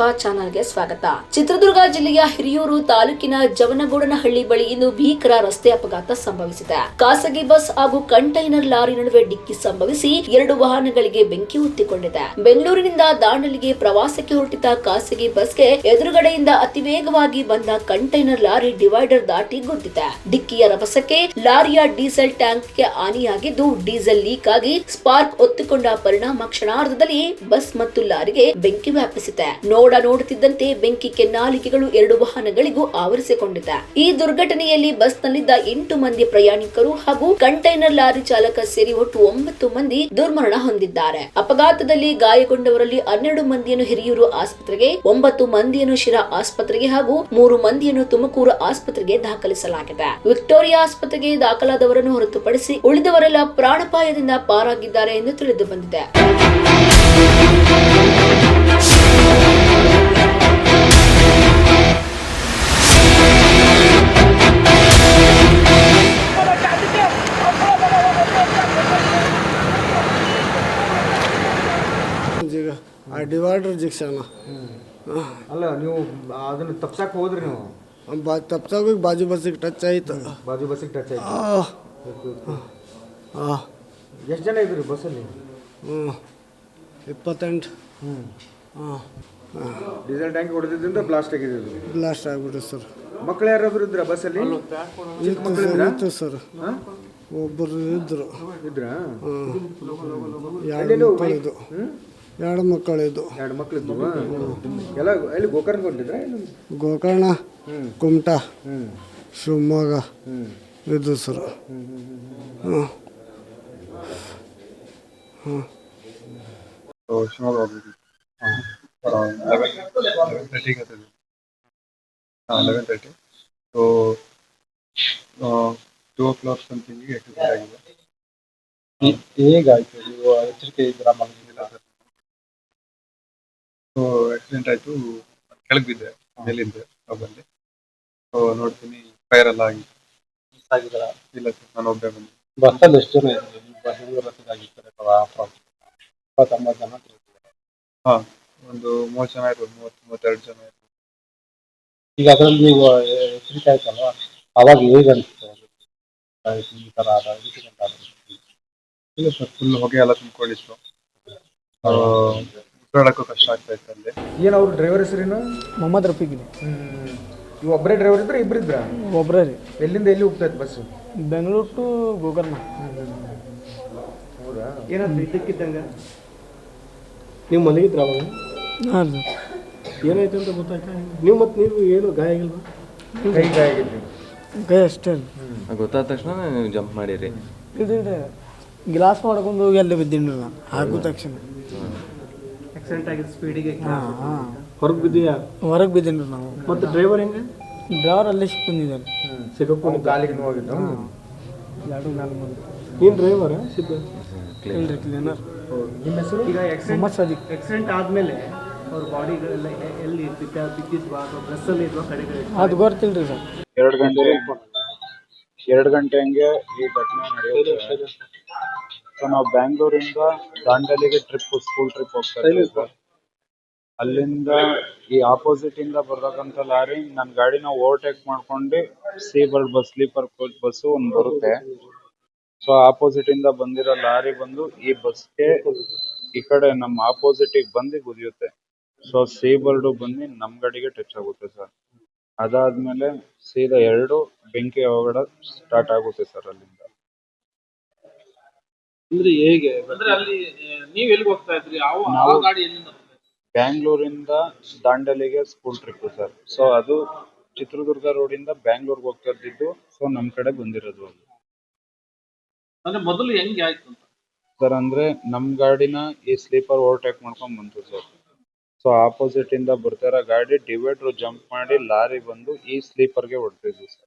ವಿಶ್ವ ಚಾನಲ್ಗೆ ಸ್ವಾಗತ. ಚಿತ್ರದುರ್ಗ ಜಿಲ್ಲೆಯ ಹಿರಿಯೂರು ತಾಲೂಕಿನ ಜವನಗೂಡನಹಳ್ಳಿ ಬಳಿ ಇಂದು ಭೀಕರ ರಸ್ತೆ ಅಪಘಾತ ಸಂಭವಿಸಿದೆ. ಖಾಸಗಿ ಬಸ್ ಹಾಗೂ ಕಂಟೈನರ್ ಲಾರಿ ನಡುವೆ ಡಿಕ್ಕಿ ಸಂಭವಿಸಿ ಎರಡು ವಾಹನಗಳಿಗೆ ಬೆಂಕಿ ಹೊತ್ತಿಕೊಂಡಿದೆ. ಬೆಂಗಳೂರಿನಿಂದ ದಾಂಡಲಿಗೆ ಪ್ರವಾಸಕ್ಕೆ ಹೊರಟಿದ್ದ ಖಾಸಗಿ ಬಸ್ಗೆ ಎದುರುಗಡೆಯಿಂದ ಅತಿ ವೇಗವಾಗಿ ಬಂದ ಕಂಟೈನರ್ ಲಾರಿ ಡಿವೈಡರ್ ದಾಟಿ ಗುದ್ದಿದೆ. ಡಿಕ್ಕಿಯ ರಭಸಕ್ಕೆ ಲಾರಿಯ ಡೀಸೆಲ್ ಟ್ಯಾಂಕ್ಗೆ ಹಾನಿಯಾಗಿದ್ದು, ಡೀಸೆಲ್ ಲೀಕ್ ಆಗಿ ಸ್ಪಾರ್ಕ್ ಒತ್ತಿಕೊಂಡ ಪರಿಣಾಮ ಕ್ಷಣಾರ್ಧದಲ್ಲಿ ಬಸ್ ಮತ್ತು ಲಾರಿಗೆ ಬೆಂಕಿ ವ್ಯಾಪಿಸಿದೆ. ನೋಡ ನೋಡುತ್ತಿದ್ದಂತೆ ಬೆಂಕಿ ಕೆನ್ನಾಲಿಕೆಗಳು ಎರಡು ವಾಹನಗಳಿಗೂ ಆವರಿಸಿಕೊಂಡಿದೆ. ಈ ದುರ್ಘಟನೆಯಲ್ಲಿ ಬಸ್ನಲ್ಲಿದ್ದ ಎಂಟು ಮಂದಿ ಪ್ರಯಾಣಿಕರು ಹಾಗೂ ಕಂಟೈನರ್ ಲಾರಿ ಚಾಲಕ ಸೇರಿ ಒಟ್ಟು ಒಂಬತ್ತು ಮಂದಿ ದುರ್ಮರಣ ಹೊಂದಿದ್ದಾರೆ. ಅಪಘಾತದಲ್ಲಿ ಗಾಯಗೊಂಡವರಲ್ಲಿ ಹನ್ನೆರಡು ಮಂದಿಯನ್ನು ಹಿರಿಯೂರು ಆಸ್ಪತ್ರೆಗೆ, ಒಂಬತ್ತು ಮಂದಿಯನ್ನು ಶಿರಾ ಆಸ್ಪತ್ರೆಗೆ ಹಾಗೂ ಮೂರು ಮಂದಿಯನ್ನು ತುಮಕೂರು ಆಸ್ಪತ್ರೆಗೆ ದಾಖಲಿಸಲಾಗಿದೆ. ವಿಕ್ಟೋರಿಯಾ ಆಸ್ಪತ್ರೆಗೆ ದಾಖಲಾದವರನ್ನು ಹೊರತುಪಡಿಸಿ ಉಳಿದವರೆಲ್ಲ ಪ್ರಾಣಪಾಯದಿಂದ ಪಾರಾಗಿದ್ದಾರೆ ಎಂದು ತಿಳಿದು ಬಂದಿದೆ. ಡಿವೈಡರ್ ಜಿಕ್ಷನ್ ಅಲ್ಲ ನೀವು ಅದನ್ನು ತಪ್ಸಕ್ಕೆ ಹೋದ್ರಿ ನೀವು? ಬಾ ತಪ್ಸಾಗ ಬಾಜು ಬಸ್ಸಿಗೆ ಟಚ್ ಆಯ್ತು. ಬಾಜು ಬಸ್ಸಿಗೆ ಟಚ್ ಆಯ್ತು. ಎಷ್ಟು ಜನ ಇದ್ರಿ ಬಸ್ಸಲ್ಲಿ? ಹ್ಞೂ ಇಪ್ಪತ್ತೆಂಟು. ಹ್ಞೂ ಹಾಂ ಡೀಸೆಲ್ ಟ್ಯಾಂಕ್ ಹೊಡೆದಿದ್ದರಿಂದ ಬ್ಲಾಸ್ಟ್ ಆಗಿದ್ದು ಬ್ಲಾಸ್ಟ್ ಆಗ್ಬಿಟ್ಟು ಸರ್. ಮಕ್ಕಳು ಯಾರಾದ್ರು ಇದ್ರ ಬಸ್ಸಲ್ಲಿ? ಚಿಕ್ಕ ಮಕ್ಕಳು ಇತ್ತು ಸರ್. ಒಬ್ಬರು ಇದ್ದರು ಇದ್ರಾ. ಎರಡು ಇದು ಹ್ಞೂ ಎರಡು ಮಕ್ಕಳಿದ್ದು. ಎರಡು ಮಕ್ಕಳಿದ್ದು ಎಲ್ಲ ಎಲ್ಲಿ ಗೋಕರ್ಣ ಹೊರಟಿದ್ರೆ ಗೋಕರ್ಣ ಕುಮಟಾ ಶಿವಮೊಗ್ಗ ಇದ್ದು ಸರ್ ಶಿವಮೊಗ್ಗ ಹೋಗ್ಬೇಕು हाँ ठीक है सर हाँ लेवन थर्टी तो ಟೂ ಓ ಕ್ಲಾಕ್ ಸಮಥಿಂಗಿಗೆ ಎಕ್ಸಸೈಸ್ ಆಗಿದೆ. ನೀವು ಎಚ್ಚರಿಕೆ ಇದ್ದೀರಾ ಮಲಗಿದ್ದಿಲ್ಲ ಸೊ ಆಕ್ಸಿಡೆಂಟ್ ಆಯ್ತು. ಕೆಳಗೆ ಬಿದ್ದೆ ಮೇಲಿಂದ ಬಂದೆ ಸೊ ನೋಡ್ತೀನಿ ಫೈರ್ ಎಲ್ಲ ಆಗಿ. ಇಲ್ಲ ಸರ್ ನಾನು ಒಬ್ಬೇ ಬಂದೆ. ಬಸ್ಸಲ್ಲಿ ಎಷ್ಟು ಜನ ಬೆಂಗಳೂರು ಇಪ್ಪತ್ತೊಂಬತ್ತು ಹಾಂ ಒಂದು ಮೂವತ್ತು ಜನ ಇರ್ಬೋದು ಮೂವತ್ತು ಮೂವತ್ತೆರಡು ಜನ ಇರ್ಬೋದು. ಈಗ ಅದರಲ್ಲಿ ನೀವು ಎಚ್ಚರಿಕೆ ಆಯ್ತಲ್ವ? ಅವಾಗ ಹೇಗೆ ಅನಿಸುತ್ತೆ ಆಯ್ತು, ಈ ಥರ ಆದ ಇನ್ಸಿಡೆಂಟ್ ಆದ? ಇಲ್ಲ ಸರ್ ಫುಲ್ ಹೊಗೆ ಎಲ್ಲ ತುಂಬಿಕೊಂಡಿತ್ತು. ಉಸಿರಾಡಕ್ಕೂ ಕಷ್ಟ ಆಗ್ತಾ ಇತ್ತು ಅಲ್ಲಿ. ಏನು ಅವ್ರ ಡ್ರೈವರ್ ಹೆಸರೇನು ಮೊಹಮ್ಮದ್ ರಫೀಕ್ ಇದೆ. ಇವ್ ಒಬ್ಬರೇ ಡ್ರೈವರ್ ಇದ್ರೆ ಇಬ್ರು ಇದ್ರ ಒಬ್ಬರೇ ರೀ. ಎಲ್ಲಿಂದ ಎಲ್ಲಿ ಹೋಗ್ತಾ ಇತ್ತು ಬಸ್ಸು? ಬೆಂಗಳೂರು ಟು ಗೋಕರ್ಣ ಹೌದಾ? ಏನಾದ್ರು ಇದ್ದಕ್ಕಿದ್ದಂಗೆ ನೀವು ಮಲಗಿದ್ರ ಅವಾಗ? ಹಾಂ ರೀ. ಏನಾಯ್ತು ಅಂತ ಗೊತ್ತಾಯ್ತಾ? ನೀವು ಮತ್ತೆ ನೀವು ಏನು ಗಾಯ ಆಗಿಲ್ವಾ? ಕೈ ಗಾಯ ಆಗಿದ್ರಿ. ಗಾಯ ಅಷ್ಟೇ ರೀ. ಗೊತ್ತಾದ ತಕ್ಷಣ ನೀವು ಜಂಪ್ ಮಾಡಿರಿ. ಇದು ಗ್ಲಾಸ್ ಮಾಡ್ಕೊಂಡು ಹೋಗಿ ಅಲ್ಲೇ ಬಿದ್ದೀನಿ ನಾನು ಹಾಕೋ ತಕ್ಷಣ. ಹಾಂ ಸ್ಪೀಡಿಗೆ ಹೊರಗೆ ಬಿದ್ದೀಯಾ? ಹೊರಗೆ ಬಿದ್ದೀನಿ ರೀ ನಾವು. ಮತ್ತೆ ಡ್ರೈವರ್ ಹೆಂಗೆ? ಡ್ರೈವರ್ ಅಲ್ಲೇ ಸಿಕ್ಕಿದ್ದಾರೆ ಸಿಕ್ಕಾಕೊಂಡು ಕಾಲಿಗೆ ನೋವಾಗಿದ್ದ ಎರಡು ನಾಲ್ಕು ಮೂರು ಏನು ಡ್ರೈವರ್ ಸಿಕ್ಕ ಇಲ್ರಿ ಕ್ಲೀನರ್ ನಿಮ್ಮ ಹೆಸರು? ಈಗ ಆಕ್ಸಿಡೆಂಟ್ ಆಕ್ಸಿಡೆಂಟ್ ಆದಮೇಲೆ ಅವ್ರ ಬಾಡಿಗಳೆಲ್ಲ ಎಲ್ಲಿ ಬಿದ್ದ ಬಿದ್ದಿದ್ವಾ ಅಥವಾ ಬಸ್ಸಲ್ಲಿ ಇದ್ವಾ ಕಡೆಗಳು ಅದು ಗೊತ್ತಿಲ್ಲ ರೀ ಸರ್. ಎರಡು ಗಂಟೆ ಎರಡು ಗಂಟೆ ಹಂಗೆ ಈ ಘಟನೆ ನಡೆಯುತ್ತೆ. ಸೊ ನಾವು ಬ್ಯಾಂಗ್ಳೂರಿಂದ ದಾಂಡೇಲಿಗೆ ಟ್ರಿಪ್ ಸ್ಕೂಲ್ ಟ್ರಿಪ್ ಹೋಗ್ತಾ ಇದ್ವಿ ಸರ್. ಅಲ್ಲಿಂದ ಈ ಆಪೋಸಿಟ್ ಇಂದ ಬರ್ತಕ್ಕಂತ ಲಾರಿ ನನ್ನ ಗಾಡಿನ ಓವರ್ಟೇಕ್ ಮಾಡ್ಕೊಂಡು Sea Bird bus sleeper coach bus ಒಂದು ಬರುತ್ತೆ. ಸೊ ಆಪೋಸಿಟ್ ಇಂದ ಬಂದಿರೋ ಲಾರಿ ಬಂದು ಈ ಬಸ್ಗೆ ಈ ಕಡೆ ನಮ್ಮ ಆಪೋಸಿಟ್ ಬಂದು ಗುದಿಯುತ್ತೆ. ಸೊ ಸಿ ಬರ್ಡ್ ಬಂದು ನಮ್ಮ ಗಾಡಿಗೆ ಟಚ್ ಆಗುತ್ತೆ ಸರ್. ಅದಾದ್ಮೇಲೆ ಸೀದಾ ಎರಡು ಬೆಂಕಿ ಹೋಗಡ ಸ್ಟಾರ್ಟ್ ಆಗುತ್ತೆ ಸರ್ ಅಲ್ಲಿಂದ. ಅಂದ್ರೆ ಹೇಗೆ? ಅಂದ್ರೆ ಅಲ್ಲಿ ನೀವ್ ಎಲ್ಲಿಗೆ ಹೋಗ್ತಾ ಇದ್ರಿ? ಯಾವ ನಾವು ಗಾಡಿ ಎಲ್ಲಿಂದ ಬ್ಯಾಂಗ್ಳೂರಿಂದ ದಾಂಡಲಿಗೆ ಸ್ಕೂಲ್ ಟ್ರಿಪ್ ಸರ್. ಸೊ ಅದು ಚಿತ್ರದುರ್ಗ ರೋಡ್ ಇಂದ ಬ್ಯಾಂಗ್ಳೂರ್ಗೆ ಹೋಗ್ತಾ ಇದ್ದಿದ್ದು. ಸೊ ನಮ್ ಕಡೆ ಬಂದಿರೋದು ಅದು. ಅಂದ್ರೆ ಮೊದಲು ಹೆಂಗೆ ಆಯ್ತು ಅಂತ? ಸರ್ ಅಂದ್ರೆ ನಮ್ ಗಾಡಿನ ಈ ಸ್ಲೀಪರ್ ಓವರ್ಟೇಕ್ ಮಾಡ್ಕೊಂಡ್ ಬಂತು ಸರ್. ಸೊ ಆಪೋಸಿಟ್ ಇಂದ ಬರ್ತಿರೋ ಗಾಡಿ ಡಿವೈಡರ್ ಜಂಪ್ ಮಾಡಿ ಲಾರಿ ಬಂದು ಈ ಸ್ಲೀಪರ್ಗೆ ಹೊಡ್ತಿದ್ವಿ ಸರ್.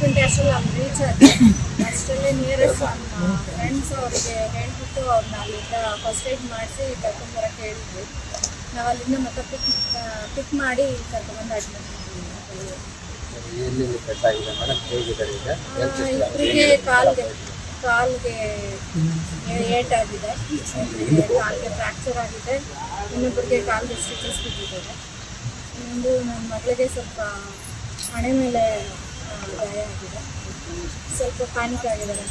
ಗಂಟೆ ಅಷ್ಟರಲ್ಲಿ ಅಲ್ಲಿ ರೀಚ್ ಆದ್ವಿ ಅಷ್ಟರಲ್ಲಿ ನಿಯರೆಸ್ಟ್ ನಮ್ಮ ಫ್ರೆಂಡ್ಸ್ ಅವ್ರಿಗೆ ಹೇಳ್ಬಿಟ್ಟು ಅವ್ರನ್ನ ಅಲ್ಲಿಂದ ಫಸ್ಟ್ ಏಡ್ ಮಾಡಿಸಿ ಕರ್ಕೊಂಬರಕ್ಕೆ ಹೇಳಿದ್ವಿ. ನಾವು ಅಲ್ಲಿಂದ ಮತ್ತೆ ಪಿಕ್ ಪಿಕ್ ಮಾಡಿ ಕರ್ಕೊಂಬಂದು ಅಡ್ಮಿಟ್ ಇಬ್ಬರಿಗೆ ಕಾಲ್ಗೆ ಕಾಲ್ಗೆ ಏಟ್ ಆಗಿದೆ. ಕಾಲ್ಗೆ ಫ್ರ್ಯಾಕ್ಚರ್ ಆಗಿದೆ. ಇನ್ನೊಬ್ಬರಿಗೆ ಕಾಲ್ಗೆ ಸ್ಟಿಚಸ್ ಬಿದ್ದಿದ್ದಾರೆ ಇನ್ನೊಂದು ನನ್ನ ಮಗಳಿಗೆ ಸ್ವಲ್ಪ ಹಣೆ ಮೇಲೆ ಗಾಯ ಆಗಿದೆ ಸ್ವಲ್ಪ ಪ್ಯಾನಿಕ್ ಆಗಿದ್ದಾರೆ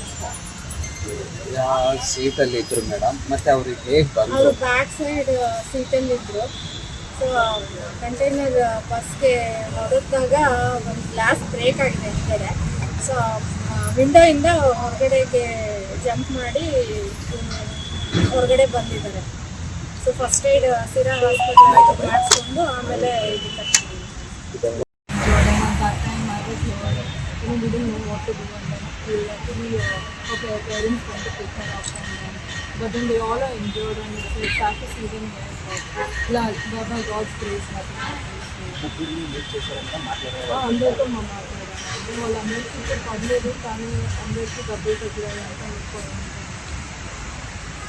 ಸೀಟಲ್ಲಿ ಇದ್ರು ಮೇಡಮ್ ಮತ್ತೆ ಅವ್ರಿಗೆ ಹೇಗೆ ಬಂದು ಅವರು ಬ್ಯಾಕ್ ಸೈಡ್ ಸೀಟಲ್ಲಿ ಇದ್ರು. ಸೊ ಕಂಟೈನರ್ ಬಸ್ಗೆ ಹೊಡೆದಾಗ ಒಂದು ಗ್ಲಾಸ್ ಬ್ರೇಕ್ ಆಗಿದೆ ಹಿಂದ್ಗಡೆ. ಸೊ ವಿಂಡೋಯಿಂದ ಹೊರಗಡೆಗೆ ಜಂಪ್ ಮಾಡಿ ಹೊರಗಡೆ ಬಂದಿದ್ದಾರೆ. So first aid Sira hospital ಮಾಡಿಸ್ಕೊಂಡು ಆಮೇಲೆ ಇದು ಕರ್ಕೊಂಡಿದ್ದೀವಿ you know, we didn't know what to do and then we luckily uh, okay, our parents went to pick her up and then but then they all are injured and it's like sad to see them here but yeah, God, by God's grace nothing happened. అందరితో మా మాట్లాడాను వాళ్ళందరికీ ఇప్పుడు పడలేదు కానీ అందరికీ డబ్బులు తగ్గాయి అంటే అనుకోవాలి ముంబైలో పనిచేస్తున్నారు